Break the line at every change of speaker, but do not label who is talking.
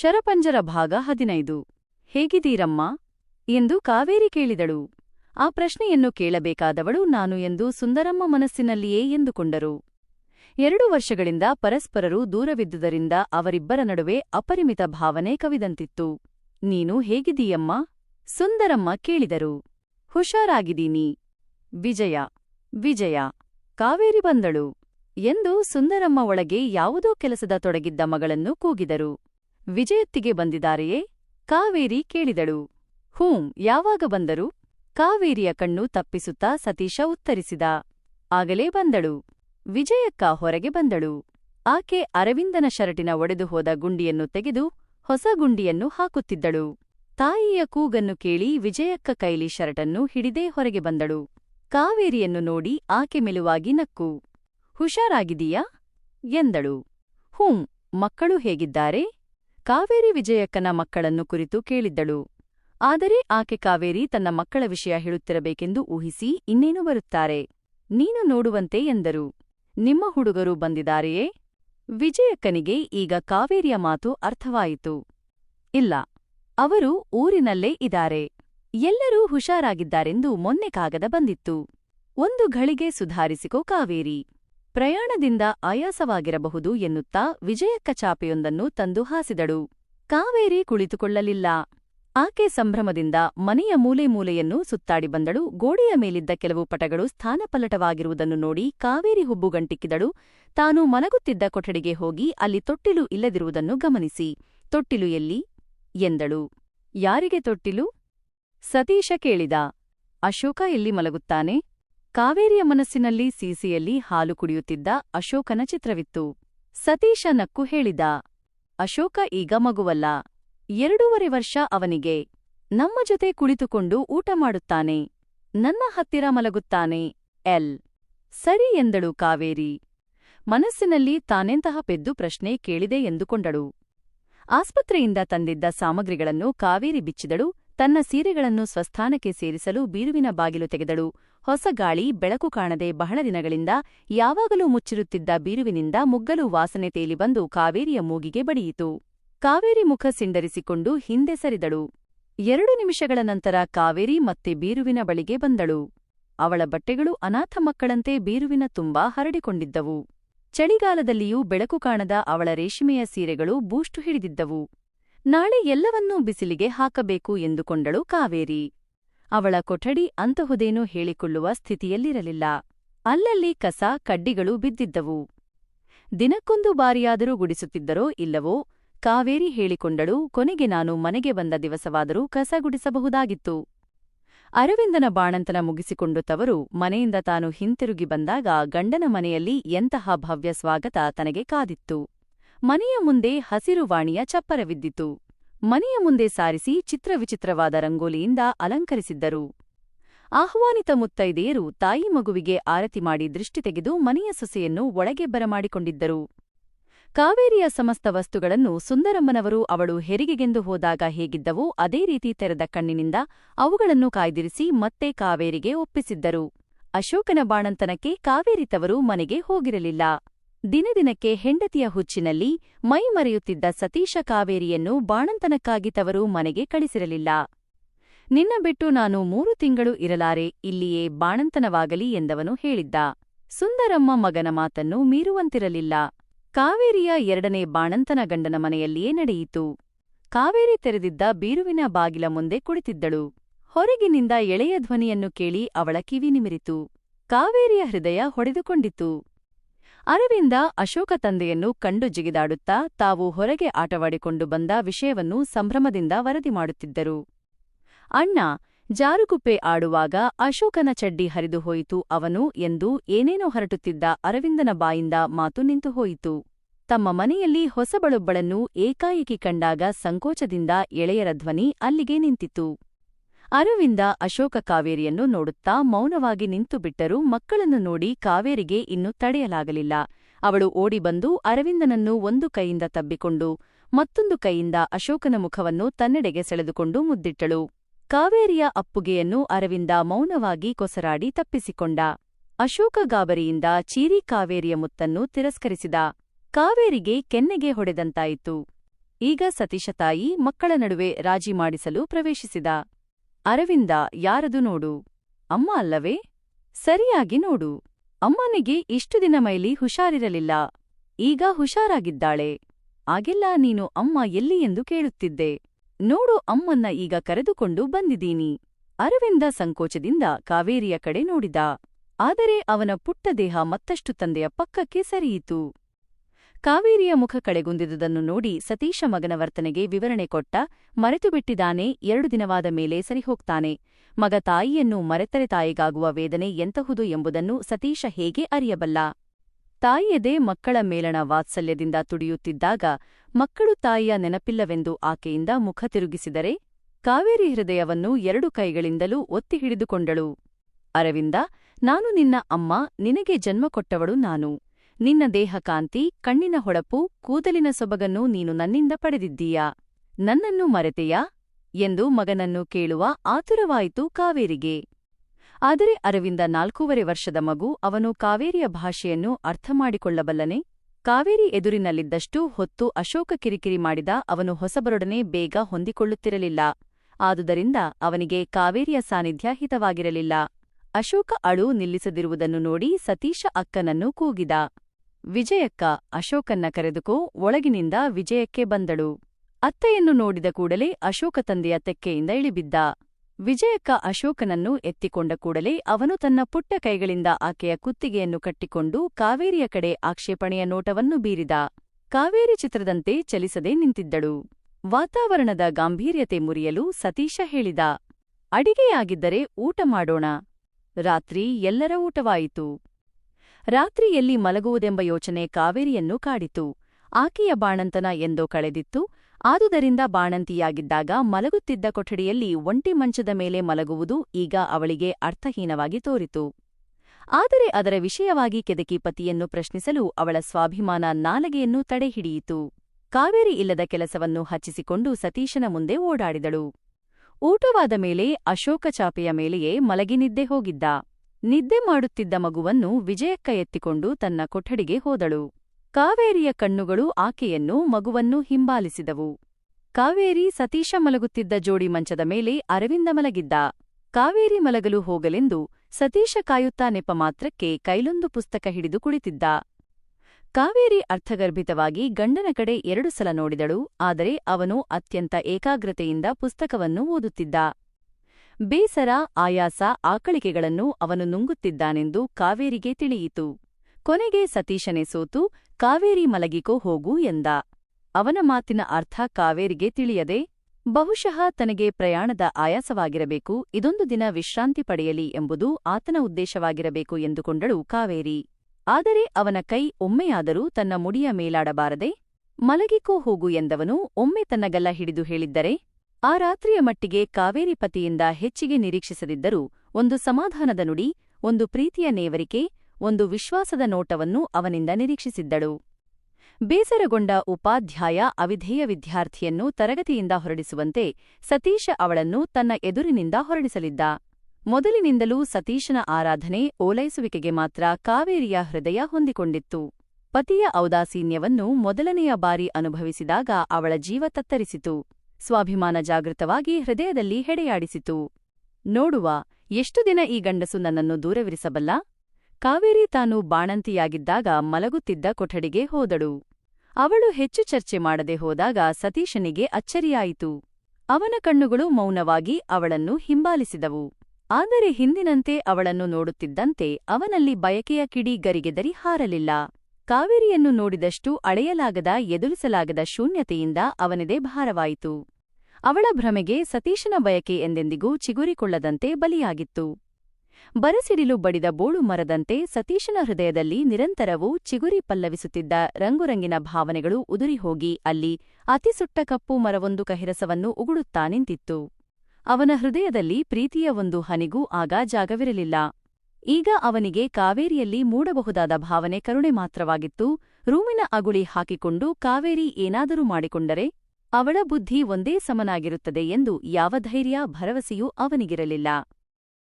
ಶರಪಂಜರ ಭಾಗ ಹದಿನೈದು. ಹೇಗಿದ್ದೀರಮ್ಮ? ಎಂದು ಕಾವೇರಿ ಕೇಳಿದಳು. ಆ ಪ್ರಶ್ನೆಯನ್ನು ಕೇಳಬೇಕಾದವಳು ನಾನು ಎಂದು ಸುಂದರಮ್ಮ ಮನಸ್ಸಿನಲ್ಲಿಯೇ ಎಂದುಕೊಂಡರು. ಎರಡು ವರ್ಷಗಳಿಂದ ಪರಸ್ಪರರು ದೂರವಿದ್ದುದರಿಂದ ಅವರಿಬ್ಬರ ನಡುವೆ ಅಪರಿಮಿತ ಭಾವನೆ ಕವಿದಂತಿತ್ತು. ನೀನು ಹೇಗಿದೀಯಮ್ಮ ಸುಂದರಮ್ಮ ಕೇಳಿದರು. ಹುಷಾರಾಗಿದ್ದೀನಿ. ವಿಜಯ. ವಿಜಯ. ಕಾವೇರಿ ಬಂದಳು ಎಂದು ಸುಂದರಮ್ಮ ಒಳಗೆ ಯಾವುದೋ ಕೆಲಸದ ತೊಡಗಿದ್ದ ಮಗಳನ್ನು ಕೂಗಿದರು. ವಿಜಯತ್ತಿಗೆ ಬಂದಿದ್ದಾರೆಯೇ? ಕಾವೇರಿ ಕೇಳಿದಳು. ಹೂಂ, ಯಾವಾಗ ಬಂದರು? ಕಾವೇರಿಯ ಕಣ್ಣು ತಪ್ಪಿಸುತ್ತಾ ಸತೀಶ ಉತ್ತರಿಸಿದ. ಆಗಲೇ ಬಂದಳು. ವಿಜಯಕ್ಕ ಹೊರಗೆ ಬಂದಳು. ಆಕೆ ಅರವಿಂದನ ಶರಟಿನ ಒಡೆದು ಹೋದ ಗುಂಡಿಯನ್ನು ತೆಗೆದು ಹೊಸ ಗುಂಡಿಯನ್ನು ಹಾಕುತ್ತಿದ್ದಳು. ತಾಯಿಯ ಕೂಗನ್ನು ಕೇಳಿ ವಿಜಯಕ್ಕ ಕೈಲಿ ಶರಟನ್ನು ಹಿಡಿದೇ ಹೊರಗೆ ಬಂದಳು. ಕಾವೇರಿಯನ್ನು ನೋಡಿ ಆಕೆ ಮೆಲುವಾಗಿ ನಕ್ಕು. ಹುಷಾರಾಗಿದೀಯಾ ಎಂದಳು. ಹೂಂ, ಮಕ್ಕಳು ಹೇಗಿದ್ದಾರೆ? ಕಾವೇರಿ ವಿಜಯಕ್ಕನ ಮಕ್ಕಳನ್ನು ಕುರಿತು ಕೇಳಿದ್ದಳು. ಆದರೆ ಆಕೆ ಕಾವೇರಿ ತನ್ನ ಮಕ್ಕಳ ವಿಷಯ ಹೇಳುತ್ತಿರಬೇಕೆಂದು ಊಹಿಸಿ ಇನ್ನೇನು ಬರುತ್ತಾರೆ? ನೀನು ನೋಡುವಂತೆ ಎಂದರು. ನಿಮ್ಮ ಹುಡುಗರು ಬಂದಿದ್ದಾರೆಯೇ? ವಿಜಯಕ್ಕನಿಗೆ ಈಗ ಕಾವೇರಿಯ ಮಾತು ಅರ್ಥವಾಯಿತು. ಇಲ್ಲ, ಅವರು ಊರಿನಲ್ಲೇ ಇದ್ದಾರೆ. ಎಲ್ಲರೂ ಹುಷಾರಾಗಿದ್ದಾರೆಂದು ಮೊನ್ನೆ ಕಾಗದ ಬಂದಿತ್ತು. ಒಂದು ಘಳಿಗೆ ಸುಧಾರಿಸಿಕೋ ಕಾವೇರಿ. ಪ್ರಯಾಣದಿಂದ ಆಯಾಸವಾಗಿರಬಹುದು ಎನ್ನುತ್ತಾ ವಿಜಯಕ್ಕ ಚಾಪೆಯೊಂದನ್ನು ತಂದು ಹಾಸಿದಳು. ಕಾವೇರಿ ಕುಳಿತುಕೊಳ್ಳಲಿಲ್ಲ. ಆಕೆ ಸಂಭ್ರಮದಿಂದ ಮನೆಯ ಮೂಲೆ ಮೂಲೆಯನ್ನು ಸುತ್ತಾಡಿ ಬಂದಳು. ಗೋಡೆಯ ಮೇಲಿದ್ದ ಕೆಲವು ಪಟಗಳು ಸ್ಥಾನಪಲ್ಲಟವಾಗಿರುವುದನ್ನು ನೋಡಿ ಕಾವೇರಿ ಹುಬ್ಬುಗಂಟಿಕ್ಕಿದಳು. ತಾನು ಮಲಗುತ್ತಿದ್ದ ಕೊಠಡಿಗೆ ಹೋಗಿ ಅಲ್ಲಿ ತೊಟ್ಟಿಲು ಇಲ್ಲದಿರುವುದನ್ನು ಗಮನಿಸಿ. ತೊಟ್ಟಿಲು ಎಲ್ಲಿ ಎಂದಳು. ಯಾರಿಗೆ ತೊಟ್ಟಿಲು ಸತೀಶ ಕೇಳಿದ. ಅಶೋಕ ಎಲ್ಲಿ ಮಲಗುತ್ತಾನೆ? ಕಾವೇರಿಯ ಮನಸ್ಸಿನಲ್ಲಿ ಸೀಸೆಯಲ್ಲಿ ಹಾಲು ಕುಡಿಯುತ್ತಿದ್ದ ಅಶೋಕನ ಚಿತ್ರವಿತ್ತು. ಸತೀಶ ನಕ್ಕು ಹೇಳಿದ, ಅಶೋಕ ಈಗ ಮಗುವಲ್ಲ. ಎರಡೂವರೆ ವರ್ಷ ಅವನಿಗೆ. ನಮ್ಮ ಜೊತೆ ಕುಳಿತುಕೊಂಡು ಊಟ ಮಾಡುತ್ತಾನೆ. ನನ್ನ ಹತ್ತಿರ ಮಲಗುತ್ತಾನೆ. ಎಲ್. ಸರಿ ಎಂದಳು ಕಾವೇರಿ. ಮನಸ್ಸಿನಲ್ಲಿ ತಾನೆಂತಹ ಪೆದ್ದು ಪ್ರಶ್ನೆ ಕೇಳಿದೆ ಎಂದುಕೊಂಡಳು. ಆಸ್ಪತ್ರೆಯಿಂದ ತಂದಿದ್ದ ಸಾಮಗ್ರಿಗಳನ್ನು ಕಾವೇರಿ ಬಿಚ್ಚಿದಳು. ತನ್ನ ಸೀರೆಗಳನ್ನು ಸ್ವಸ್ಥಾನಕ್ಕೆ ಸೇರಿಸಲು ಬೀರುವಿನ ಬಾಗಿಲು ತೆಗೆದಳು. ಹೊಸ ಗಾಳಿ ಬೆಳಕು ಕಾಣದೆ ಬಹಳ ದಿನಗಳಿಂದ ಯಾವಾಗಲೂ ಮುಚ್ಚಿರುತ್ತಿದ್ದ ಬೀರುವಿನಿಂದ ಮುಗ್ಗಲು ವಾಸನೆ ತೇಲಿ ಬಂದು ಕಾವೇರಿಯ ಮೂಗಿಗೆ ಬಡಿಯಿತು. ಕಾವೇರಿ ಮುಖ ಸಿಂಡರಿಸಿಕೊಂಡು ಹಿಂದೆ ಸರಿದಳು. ಎರಡು ನಿಮಿಷಗಳ ನಂತರ ಕಾವೇರಿ ಮತ್ತೆ ಬೀರುವಿನ ಬಳಿಗೆ ಬಂದಳು. ಅವಳ ಬಟ್ಟೆಗಳು ಅನಾಥ ಮಕ್ಕಳಂತೆ ಬೀರುವಿನ ತುಂಬಾ ಹರಡಿಕೊಂಡಿದ್ದವು. ಚಳಿಗಾಲದಲ್ಲಿಯೂ ಬೆಳಕು ಕಾಣದ ಅವಳ ರೇಷ್ಮೆಯ ಸೀರೆಗಳು ಬೂಷ್ಟು ಹಿಡಿದಿದ್ದವು. ನಾಳೆ ಎಲ್ಲವನ್ನೂ ಬಿಸಿಲಿಗೆ ಹಾಕಬೇಕು ಎಂದುಕೊಂಡಳು ಕಾವೇರಿ. ಅವಳ ಕೊಠಡಿ ಅಂತಹುದೇನೂ ಹೇಳಿಕೊಳ್ಳುವ ಸ್ಥಿತಿಯಲ್ಲಿರಲಿಲ್ಲ. ಅಲ್ಲಲ್ಲಿ ಕಸ, ಕಡ್ಡಿಗಳು ಬಿದ್ದಿದ್ದವು. ದಿನಕ್ಕೊಂದು ಬಾರಿಯಾದರೂ ಗುಡಿಸುತ್ತಿದ್ದರೋ ಇಲ್ಲವೋ, ಕಾವೇರಿ ಹೇಳಿಕೊಂಡಳು, ಕೊನೆಗೆ ನಾನು ಮನೆಗೆ ಬಂದ ದಿವಸವಾದರೂ ಕಸ ಗುಡಿಸಬಹುದಾಗಿತ್ತು. ಅರವಿಂದನ ಬಾಣಂತನ ಮುಗಿಸಿಕೊಂಡು ತವರು ಮನೆಯಿಂದ ತಾನು ಹಿಂತಿರುಗಿ ಬಂದಾಗ ಗಂಡನ ಮನೆಯಲ್ಲಿ ಎಂತಹ ಭವ್ಯ ಸ್ವಾಗತ ತನಗೆ ಕಾದಿತ್ತು. ಮನೆಯ ಮುಂದೆ ಹಸಿರು ವಾಣಿಯ ಚಪ್ಪರವಿದ್ದಿತು. ಮನೆಯ ಮುಂದೆ ಸಾರಿಸಿ ಚಿತ್ರವಿಚಿತ್ರವಾದ ರಂಗೋಲಿಯಿಂದ ಅಲಂಕರಿಸಿದ್ದರು. ಆಹ್ವಾನಿತ ಮುತ್ತೈದೆಯರು ತಾಯಿ ಮಗುವಿಗೆ ಆರತಿ ಮಾಡಿ ದೃಷ್ಟಿ ತೆಗೆದು ಮನೆಯ ಸೊಸೆಯನ್ನು ಒಳಗೆ ಬರಮಾಡಿಕೊಂಡಿದ್ದರು. ಕಾವೇರಿಯ ಸಮಸ್ತ ವಸ್ತುಗಳನ್ನು ಸುಂದರಮ್ಮನವರು ಅವಳು ಹೆರಿಗೆಗೆಂದು ಹೋದಾಗ ಹೇಗಿದ್ದವೋ ಅದೇ ರೀತಿ ತೆರೆದ ಕಣ್ಣಿನಿಂದ ಅವುಗಳನ್ನು ಕಾಯ್ದಿರಿಸಿ ಮತ್ತೆ ಕಾವೇರಿಗೆ ಒಪ್ಪಿಸಿದ್ದರು. ಅಶೋಕನ ಬಾಣಂತನಕ್ಕೆ ಕಾವೇರಿ ತವರು ಮನೆಗೆ ಹೋಗಿರಲಿಲ್ಲ. ದಿನದಿನಕ್ಕೆ ಹೆಂಡತಿಯ ಹುಚ್ಚಿನಲ್ಲಿ ಮೈ ಮರೆಯುತ್ತಿದ್ದ ಸತೀಶ ಕಾವೇರಿಯನ್ನು ಬಾಣಂತನಕ್ಕಾಗಿ ತವರು ಮನೆಗೆ ಕಳಿಸಿರಲಿಲ್ಲ. ನಿನ್ನ ಬಿಟ್ಟು ನಾನು ಮೂರು ತಿಂಗಳು ಇರಲಾರೆ, ಇಲ್ಲಿಯೇ ಬಾಣಂತನವಾಗಲಿ ಎಂದವನು ಹೇಳಿದ್ದ. ಸುಂದರಮ್ಮ ಮಗನ ಮಾತನ್ನು ಮೀರುವಂತಿರಲಿಲ್ಲ. ಕಾವೇರಿಯ ಎರಡನೇ ಬಾಣಂತನ ಗಂಡನ ಮನೆಯಲ್ಲಿಯೇ ನಡೆಯಿತು. ಕಾವೇರಿ ತೆರೆದಿದ್ದ ಬೀರುವಿನ ಬಾಗಿಲ ಮುಂದೆ ಕುಳಿತಿದ್ದಳು. ಹೊರಗಿನಿಂದ ಎಳೆಯ ಧ್ವನಿಯನ್ನು ಕೇಳಿ ಅವಳ ಕಿವಿ ನಿಮಿರಿತು. ಕಾವೇರಿಯ ಹೃದಯ ಹೊಡೆದುಕೊಂಡಿತು. ಅರವಿಂದ ಅಶೋಕ ತಂದೆಯನ್ನು ಕಂಡು ಜಿಗಿದಾಡುತ್ತಾ ತಾವು ಹೊರಗೆ ಆಟವಾಡಿಕೊಂಡು ಬಂದ ವಿಷಯವನ್ನು ಸಂಭ್ರಮದಿಂದ ವರದಿ ಮಾಡುತ್ತಿದ್ದರು. ಅಣ್ಣ ಜಾರುಗುಪ್ಪೆ ಆಡುವಾಗ ಅಶೋಕನ ಚಡ್ಡಿ ಹರಿದು ಹೋಯಿತು ಅವನು ಎಂದು ಏನೇನೋ ಹರಟುತ್ತಿದ್ದ ಅರವಿಂದನ ಬಾಯಿಂದ ಮಾತು ನಿಂತು ಹೋಯಿತು. ತಮ್ಮ ಮನೆಯಲ್ಲಿ ಹೊಸಬಳೊಬ್ಬಳನ್ನು ಏಕಾಏಕಿ ಕಂಡಾಗ ಸಂಕೋಚದಿಂದ ಎಳೆಯರ ಧ್ವನಿ ಅಲ್ಲಿಗೆ ನಿಂತಿತು ಅರವಿಂದ ಅಶೋಕ ಕಾವೇರಿಯನ್ನು ನೋಡುತ್ತಾ ಮೌನವಾಗಿ ನಿಂತು ಬಿಟ್ಟರೂ ಮಕ್ಕಳನ್ನು ನೋಡಿ ಕಾವೇರಿಗೆ ಇನ್ನು ತಡೆಯಲಾಗಲಿಲ್ಲ. ಅವಳು ಓಡಿಬಂದು ಅರವಿಂದನನ್ನು ಒಂದು ಕೈಯಿಂದ ತಬ್ಬಿಕೊಂಡು ಮತ್ತೊಂದು ಕೈಯಿಂದ ಅಶೋಕನ ಮುಖವನ್ನು ತನ್ನೆಡೆಗೆ ಸೆಳೆದುಕೊಂಡು ಮುದ್ದಿಟ್ಟಳು. ಕಾವೇರಿಯ ಅಪ್ಪುಗೆಯನ್ನು ಅರವಿಂದ ಮೌನವಾಗಿ ಕೊಸರಾಡಿ ತಪ್ಪಿಸಿಕೊಂಡ. ಅಶೋಕ ಗಾಬರಿಯಿಂದ ಚೀರಿ ಕಾವೇರಿಯ ಮುತ್ತನ್ನು ತಿರಸ್ಕರಿಸಿದ. ಕಾವೇರಿಗೆ ಕೆನ್ನೆಗೆ ಹೊಡೆದಂತಾಯಿತು. ಈಗ ಸತೀಶ ತಾಯಿ ಮಕ್ಕಳ ನಡುವೆ ರಾಜಿ ಮಾಡಿಸಲು ಪ್ರವೇಶಿಸಿದ. ಅರವಿಂದ, ಯಾರದು ನೋಡು? ಅಮ್ಮ ಅಲ್ಲವೇ? ಸರಿಯಾಗಿ ನೋಡು. ಅಮ್ಮನಿಗೆ ಇಷ್ಟು ದಿನ ಮೈಲಿ ಹುಷಾರಿರಲಿಲ್ಲ. ಈಗ ಹುಷಾರಾಗಿದ್ದಾಳೆ. ಆಗೆಲ್ಲ ನೀನು ಅಮ್ಮ ಎಲ್ಲಿ ಎಂದು ಕೇಳುತ್ತಿದ್ದೆ. ನೋಡು ಅಮ್ಮನ್ನ ಈಗ ಕರೆದುಕೊಂಡು ಬಂದಿದ್ದೀನಿ. ಅರವಿಂದ ಸಂಕೋಚದಿಂದ ಕಾವೇರಿಯ ಕಡೆ ನೋಡಿದ. ಆದರೆ ಅವನ ಪುಟ್ಟ ದೇಹ ಮತ್ತಷ್ಟು ತಂದೆಯ ಪಕ್ಕಕ್ಕೆ ಸರಿಯಿತು. ಕಾವೇರಿಯ ಮುಖ ಕಳೆಗುಂದಿದುದನ್ನು ನೋಡಿ ಸತೀಶ ಮಗನ ವರ್ತನೆಗೆ ವಿವರಣೆ ಕೊಟ್ಟ ಮರೆತು ಬಿಟ್ಟಿದ್ದಾನೆ ಎರಡು ದಿನವಾದ ಮೇಲೆ ಸರಿಹೋಗ್ತಾನೆ. ಮಗ ತಾಯಿಯನ್ನು ಮರೆತರೆ ತಾಯಿಗಾಗುವ ವೇದನೆ ಎಂತಹುದು ಎಂಬುದನ್ನು ಸತೀಶ ಹೇಗೆ ಅರಿಯಬಲ್ಲ? ತಾಯಿಯದೇ ಮಕ್ಕಳ ಮೇಲಣ ವಾತ್ಸಲ್ಯದಿಂದ ತುಡಿಯುತ್ತಿದ್ದಾಗ, ಮಕ್ಕಳು ತಾಯಿಯ ನೆನಪಿಲ್ಲವೆಂದು ಆಕೆಯಿಂದ ಮುಖ ತಿರುಗಿಸಿದರೆ, ಕಾವೇರಿ ಹೃದಯವನ್ನು ಎರಡು ಕೈಗಳಿಂದಲೂ ಒತ್ತಿ ಹಿಡಿದುಕೊಂಡಳು. ಅರವಿಂದ, ನಾನು ನಿನ್ನ ಅಮ್ಮ, ನಿನಗೆ ಜನ್ಮ ಕೊಟ್ಟವಳು ನಾನು. ನಿನ್ನ ದೇಹಕಾಂತಿ, ಕಣ್ಣಿನ ಹೊಳಪು, ಕೂದಲಿನ ಸೊಬಗನ್ನು ನೀನು ನನ್ನಿಂದ ಪಡೆದಿದ್ದೀಯಾ? ನನ್ನನ್ನು ಮರೆತೆಯಾ? ಎಂದು ಮಗನನ್ನು ಕೇಳುವ ಆತುರವಾಯಿತು ಕಾವೇರಿಗೆ. ಆದರೆ ಅರವಿಂದ ನಾಲ್ಕೂವರೆ ವರ್ಷದ ಮಗು ಅವನು ಕಾವೇರಿಯ ಭಾಷೆಯನ್ನು ಅರ್ಥಮಾಡಿಕೊಳ್ಳಬಲ್ಲನೆ. ಕಾವೇರಿ ಎದುರಿನಲ್ಲಿದ್ದಷ್ಟೂ ಹೊತ್ತು ಅಶೋಕ ಕಿರಿಕಿರಿ ಮಾಡಿದ ಅವನು ಹೊಸಬರೊಡನೆ ಬೇಗ ಹೊಂದಿಕೊಳ್ಳುತ್ತಿರಲಿಲ್ಲ. ಆದುದರಿಂದ ಅವನಿಗೆ ಕಾವೇರಿಯ ಸಾನ್ನಿಧ್ಯ ಹಿತವಾಗಿರಲಿಲ್ಲ. ಅಶೋಕ ಅಳು ನಿಲ್ಲಿಸದಿರುವುದನ್ನು ನೋಡಿ ಸತೀಶ ಅಕ್ಕನನ್ನು ಕೂಗಿದ. ವಿಜಯಕ್ಕ ಅಶೋಕನ್ನ ಕರೆದುಕೋ ಒಳಗಿನಿಂದ ವಿಜಯಕ್ಕೆ ಬಂದಳು. ಅತ್ತೆಯನ್ನು ನೋಡಿದ ಕೂಡಲೇ ಅಶೋಕ ತಂದೆಯ ತೆಕ್ಕೆಯಿಂದ ಇಳಿಬಿದ್ದ. ವಿಜಯಕ್ಕ ಅಶೋಕನನ್ನು ಎತ್ತಿಕೊಂಡ ಕೂಡಲೇ ಅವನು ತನ್ನ ಪುಟ್ಟ ಕೈಗಳಿಂದ ಆಕೆಯ ಕುತ್ತಿಗೆಯನ್ನು ಕಟ್ಟಿಕೊಂಡು ಕಾವೇರಿಯ ಕಡೆ ಆಕ್ಷೇಪಣೆಯ ನೋಟವನ್ನು ಬೀರಿದ. ಕಾವೇರಿ ಚಿತ್ರದಂತೆ ಚಲಿಸದೆ ನಿಂತಿದ್ದಳು. ವಾತಾವರಣದ ಗಾಂಭೀರ್ಯತೆ ಮುರಿಯಲು ಸತೀಶ ಹೇಳಿದ. ಅಡಿಗೆಯಾಗಿದ್ದರೆ ಊಟ ಮಾಡೋಣ. ರಾತ್ರಿ ಎಲ್ಲರ ಊಟವಾಯಿತು. ರಾತ್ರಿ ಎಲ್ಲಿ ಮಲಗುವುದೆಂಬ ಯೋಚನೆ ಕಾವೇರಿಯನ್ನು ಕಾಡಿತು. ಆಕೆಯ ಬಾಣಂತನ ಎಂದೋ ಕಳೆದಿತ್ತು. ಆದುದರಿಂದ ಬಾಣಂತಿಯಾಗಿದ್ದಾಗ ಮಲಗುತ್ತಿದ್ದ ಕೊಠಡಿಯಲ್ಲಿ ಒಂಟಿ ಮಂಚದ ಮೇಲೆ ಮಲಗುವುದು ಈಗ ಅವಳಿಗೆ ಅರ್ಥಹೀನವಾಗಿ ತೋರಿತು. ಆದರೆ ಅದರ ವಿಷಯವಾಗಿ ಕೆದಕಿ ಪತಿಯನ್ನು ಪ್ರಶ್ನಿಸಲು ಅವಳ ಸ್ವಾಭಿಮಾನ ನಾಲಗೆಯನ್ನು ತಡೆಹಿಡಿಯಿತು ಕಾವೇರಿ ಇಲ್ಲದ ಕೆಲಸವನ್ನು ಹಚ್ಚಿಸಿಕೊಂಡು ಸತೀಶನ ಮುಂದೆ ಓಡಾಡಿದಳು. ಊಟವಾದ ಮೇಲೆ ಅಶೋಕ ಚಾಪೆಯ ಮೇಲೆಯೇ ಮಲಗಿ ನಿದ್ದೆ ಹೋಗಿದ್ದ. ನಿದ್ದೆ ಮಾಡುತ್ತಿದ್ದ ಮಗುವನ್ನು ವಿಜಯಕ್ಕ ಎತ್ತಿಕೊಂಡು ತನ್ನ ಕೊಠಡಿಗೆ ಹೋದಳು. ಕಾವೇರಿಯ ಕಣ್ಣುಗಳು ಆಕೆಯನ್ನು ಮಗುವನ್ನು ಹಿಂಬಾಲಿಸಿದವು. ಕಾವೇರಿ ಸತೀಶ ಮಲಗುತ್ತಿದ್ದ ಜೋಡಿ ಮಂಚದ ಮೇಲೆ ಅರವಿಂದ ಮಲಗಿದ್ದ. ಕಾವೇರಿ ಮಲಗಲು ಹೋಗಲೆಂದು ಸತೀಶ ಕಾಯುತ್ತಾ ನೆಪ ಮಾತ್ರಕ್ಕೆ ಕೈಲೊಂದು ಪುಸ್ತಕ ಹಿಡಿದು ಕುಳಿತಿದ್ದ. ಕಾವೇರಿ ಅರ್ಥಗರ್ಭಿತವಾಗಿ ಗಂಡನ ಕಡೆ ಎರಡು ಸಲ ನೋಡಿದಳು, ಆದರೆ ಅವನು ಅತ್ಯಂತ ಏಕಾಗ್ರತೆಯಿಂದ ಪುಸ್ತಕವನ್ನು ಓದುತ್ತಿದ್ದ. ಬೇಸರ, ಆಯಾಸ, ಆಕಳಿಕೆಗಳನ್ನು ಅವನು ನುಂಗುತ್ತಿದ್ದಾನೆಂದು ಕಾವೇರಿಗೆ ತಿಳಿಯಿತು. ಕೊನೆಗೆ ಸತೀಶನೇ ಸೋತು, ಕಾವೇರಿ ಮಲಗಿಕೋ ಹೋಗು ಎಂದ. ಅವನ ಮಾತಿನ ಅರ್ಥ ಕಾವೇರಿಗೆ ತಿಳಿಯದೆ, ಬಹುಶಃ ತನಗೆ ಪ್ರಯಾಣದ ಆಯಾಸವಾಗಿರಬೇಕು, ಇದೊಂದು ದಿನ ವಿಶ್ರಾಂತಿ ಪಡೆಯಲಿ ಎಂಬುದು ಆತನ ಉದ್ದೇಶವಾಗಿರಬೇಕು ಎಂದುಕೊಂಡಳು ಕಾವೇರಿ. ಆದರೆ ಅವನ ಕೈ ಒಮ್ಮೆಯಾದರೂ ತನ್ನ ಮುಡಿಯ ಮೇಲಾಡಬಾರದೆ, ಮಲಗಿಕೋ ಹೋಗು ಎಂದವನು ಒಮ್ಮೆ ತನ್ನ ಗಲ್ಲ ಹಿಡಿದು ಹೇಳಿದ್ದರೆ ಆ ರಾತ್ರಿಯ ಮಟ್ಟಿಗೆ ಕಾವೇರಿ ಪತಿಯಿಂದ ಹೆಚ್ಚಿಗೆ ನಿರೀಕ್ಷಿಸದಿದ್ದರೂ ಒಂದು ಸಮಾಧಾನದ ನುಡಿ, ಒಂದು ಪ್ರೀತಿಯ ನೇವರಿಕೆ, ಒಂದು ವಿಶ್ವಾಸದ ನೋಟವನ್ನು ಅವನಿಂದ ನಿರೀಕ್ಷಿಸಿದ್ದಳು. ಬೇಸರಗೊಂಡ ಉಪಾಧ್ಯಾಯ ಅವಿಧೇಯ ವಿದ್ಯಾರ್ಥಿಯನ್ನು ತರಗತಿಯಿಂದ ಹೊರಡಿಸುವಂತೆ ಸತೀಶ ಅವಳನ್ನು ತನ್ನ ಎದುರಿನಿಂದ ಹೊರಡಿಸಲಿದ್ದ. ಮೊದಲಿನಿಂದಲೂ ಸತೀಶನ ಆರಾಧನೆ ಓಲೈಸುವಿಕೆಗೆ ಮಾತ್ರ ಕಾವೇರಿಯ ಹೃದಯ ಹೊಂದಿಕೊಂಡಿತ್ತು. ಪತಿಯ ಔದಾಸೀನ್ಯವನ್ನು ಮೊದಲನೆಯ ಬಾರಿ ಅನುಭವಿಸಿದಾಗ ಅವಳ ಜೀವ ತತ್ತರಿಸಿತು. ಸ್ವಾಭಿಮಾನ ಜಾಗೃತವಾಗಿ ಹೃದಯದಲ್ಲಿ ಹೆಡೆಯಾಡಿಸಿತು. ನೋಡುವ, ಎಷ್ಟು ದಿನ ಈ ಗಂಡಸು ನನ್ನನ್ನು ದೂರವಿರಿಸಬಲ್ಲ? ಕಾವೇರಿ ತಾನು ಬಾಣಂತಿಯಾಗಿದ್ದಾಗ ಮಲಗುತ್ತಿದ್ದ ಕೊಠಡಿಗೆ ಹೋದಳು. ಅವಳು ಹೆಚ್ಚು ಚರ್ಚೆ ಮಾಡದೆ ಹೋದಾಗ ಸತೀಶನಿಗೆ ಅಚ್ಚರಿಯಾಯಿತು. ಅವನ ಕಣ್ಣುಗಳು ಮೌನವಾಗಿ ಅವಳನ್ನು ಹಿಂಬಾಲಿಸಿದವು. ಆದರೆ ಹಿಂದಿನಂತೆ ಅವಳನ್ನು ನೋಡುತ್ತಿದ್ದಂತೆ ಅವನಲ್ಲಿ ಬಯಕೆಯ ಕಿಡಿ ಗರಿಗೆದರಿ ಹಾರಲಿಲ್ಲ. ಕಾವೇರಿಯನ್ನು ನೋಡಿದಷ್ಟು ಅಳೆಯಲಾಗದ ಎದುರಿಸಲಾಗದ ಶೂನ್ಯತೆಯಿಂದ ಅವನದೇ ಭಾರವಾಯಿತು. ಅವಳ ಭ್ರಮೆಗೆ ಸತೀಶನ ಬಯಕೆ ಎಂದೆಂದಿಗೂ ಚಿಗುರಿಕೊಳ್ಳದಂತೆ ಬಲಿಯಾಗಿತ್ತು. ಬರಸಿಡಿಲು ಬಡಿದ ಬೋಳು ಮರದಂತೆ ಸತೀಶನ ಹೃದಯದಲ್ಲಿ ನಿರಂತರವೂ ಚಿಗುರಿ ಪಲ್ಲವಿಸುತ್ತಿದ್ದ ರಂಗುರಂಗಿನ ಭಾವನೆಗಳು ಉದುರಿಹೋಗಿ ಅಲ್ಲಿ ಅತಿಸುಟ್ಟ ಕಪ್ಪು ಮರವೊಂದು ಕಹಿರಸವನ್ನು ಉಗುಳುತ್ತಾ ನಿಂತಿತ್ತು. ಅವನ ಹೃದಯದಲ್ಲಿ ಪ್ರೀತಿಯ ಒಂದು ಹನಿಗೂ ಆಗ ಜಾಗವಿರಲಿಲ್ಲ. ಈಗ ಅವನಿಗೆ ಕಾವೇರಿಯಲ್ಲಿ ಮೂಡಬಹುದಾದ ಭಾವನೆ ಕರುಣೆ ಮಾತ್ರವಾಗಿತ್ತು. ರೂಮಿನ ಅಗುಳಿ ಹಾಕಿಕೊಂಡು ಕಾವೇರಿ ಏನಾದರೂ ಮಾಡಿಕೊಂಡರೆ ಅವಳ ಬುದ್ಧಿ ಒಂದೇ ಸಮನಾಗಿರುತ್ತದೆ ಎಂದು ಯಾವ ಧೈರ್ಯ ಭರವಸೆಯೂ ಅವನಿಗಿರಲಿಲ್ಲ.